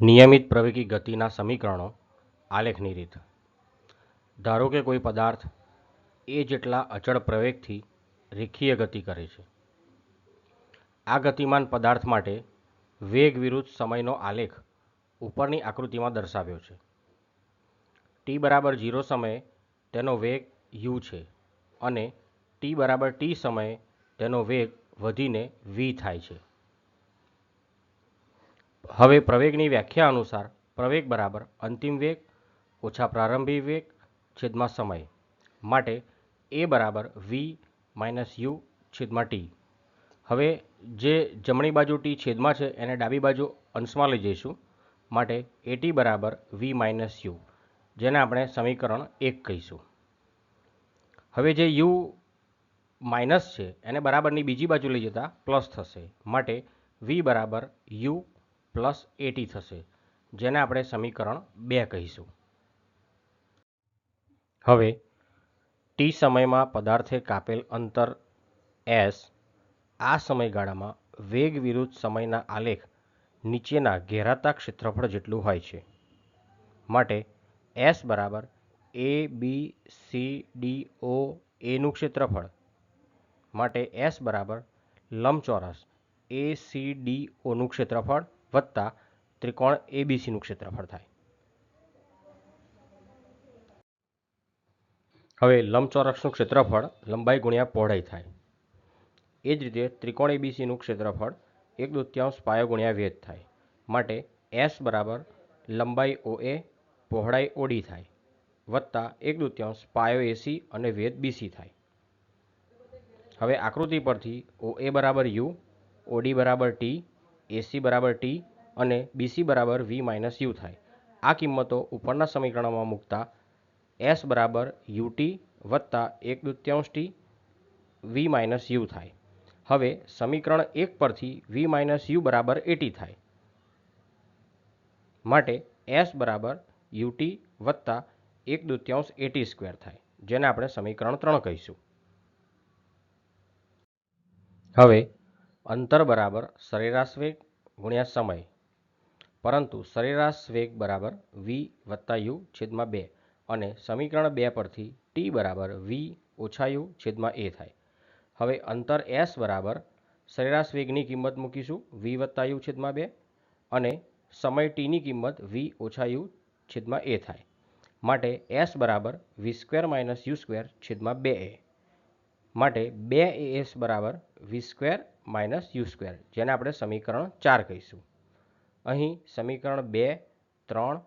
નિયમિત પ્રવેગી ગતિના સમીકરણો આલેખની રીત. ધારો કે કોઈ પદાર્થ એ જેટલા અચળ પ્રવેગથી રેખીય ગતિ કરે છે. આ ગતિમાન પદાર્થ માટે વેગ વિરુદ્ધ સમયનો આલેખ ઉપરની આકૃતિમાં દર્શાવ્યો છે. ટી બરાબર ઝીરો સમયે તેનો વેગ યુ છે અને ટી બરાબર ટી સમયે તેનો વેગ વધીને વી થાય છે. હવે પ્રવેગની વ્યાખ્યા અનુસાર પ્રવેગ બરાબર અંતિમ વેગ ઓછા પ્રારંભિક વેગ છેદમાં સમય માટે એ બરાબર વી માઇનસ યુ છેદમાં ટી હવે જે જમણી બાજુ ટી છેદમાં છે એને ડાબી બાજુ અંશમાં લઈ જઈશું. માટે એ ટી બરાબર વી માઇનસ યુ જેને આપણે સમીકરણ એક કહીશું. હવે જે યુ માઇનસ છે એને બરાબરની બીજી બાજુ લઈ જતાં પ્લસ થશે. માટે વી બરાબર યુ પ્લસ એટી થશે, જેને આપણે સમીકરણ બે કહીશું. હવે ટી સમયમાં પદાર્થે કાપેલ અંતર એસ આ સમયગાળામાં વેગ વિરુદ્ધ સમયના આલેખ નીચેના ઘેરાતા ક્ષેત્રફળ જેટલું હોય છે. માટે એસ બરાબર એ બી સી ડી ઓ એનું ક્ષેત્રફળ. માટે એસ બરાબર લંબચોરસ એ સી ડી ઓનું ક્ષેત્રફળ. વત્તા ત્રિકોણ એબીસીનું ક્ષેત્રફળ થાય. હવે લંબચોરસનું ક્ષેત્રફળ લંબાઈ ગુણ્યા પહોળાઈ થાય. એ જ રીતે ત્રિકોણ એબીસીનું ક્ષેત્રફળ એક દૃત્યાંશ પાયો ગુણ્યા વેદ થાય. માટે એસ બરાબર લંબાઈ ઓ એ પહોળાઈ ઓડી થાય. વત્તા એક દૃત્યાંશ પાયો એસી અને વેદ બીસી થાય. હવે આકૃતિ પરથી ઓ એ બરાબર યુ ઓડી બરાબર ટી એસી બરાબર ટી અને બીસી બરાબર વી માઇનસ યુ થાય. આ કિંમતો ઉપરના સમીકરણમાં મૂકતા એસ બરાબર યુટી વત્તા એક દૃત્યાંશ ટી વી માઇનસ યુ થાય. હવે સમીકરણ એક પરથી વી માઇનસ યુ બરાબર એટી થાય. માટે એસ બરાબર યુટી વત્તા એક દૃત્યાંશ એટી સ્ક્વેર થાય, જેને આપણે સમીકરણ ત્રણ કહીશું. હવે અંતર બરાબર સરેરાશ વેગ ગુણ્યા સમય. પરંતુ સરેરાશ વેગ બરાબર વી વત્તા યુ છેદમાં બે અને સમીકરણ બે પરથી ટી બરાબર વી ઓછા યુ છેદમાં એ થાય. હવે અંતર એસ બરાબર સરેરાશ વેગની કિંમત મૂકીશું વી વત્તા યુ છેદમાં બે અને સમય ટીની કિંમત વી ઓછા યુ છેદમાં એ થાય. માટે એસ બરાબર v square minus u square છેદમાં બે એ માટે બે એ એસ બરાબર v square minus u square જેને આપણે સમીકરણ ચાર કહીશું. અહીં સમીકરણ બે, ત્રણ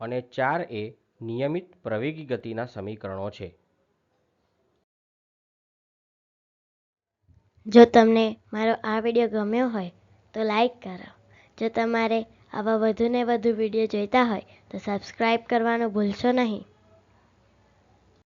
અને ચાર એ નિયમિત પ્રવેગી ગતિના સમીકરણો છે. જો તમને મારો આ વીડિયો ગમ્યો હોય, તો લાઈક કરો. જો તમારે આવા વધુને વધુ વીડિયો જોઈતા હોય, તો સબસ્ક્રાઈબ કરવાનું ભૂલશો નહીં.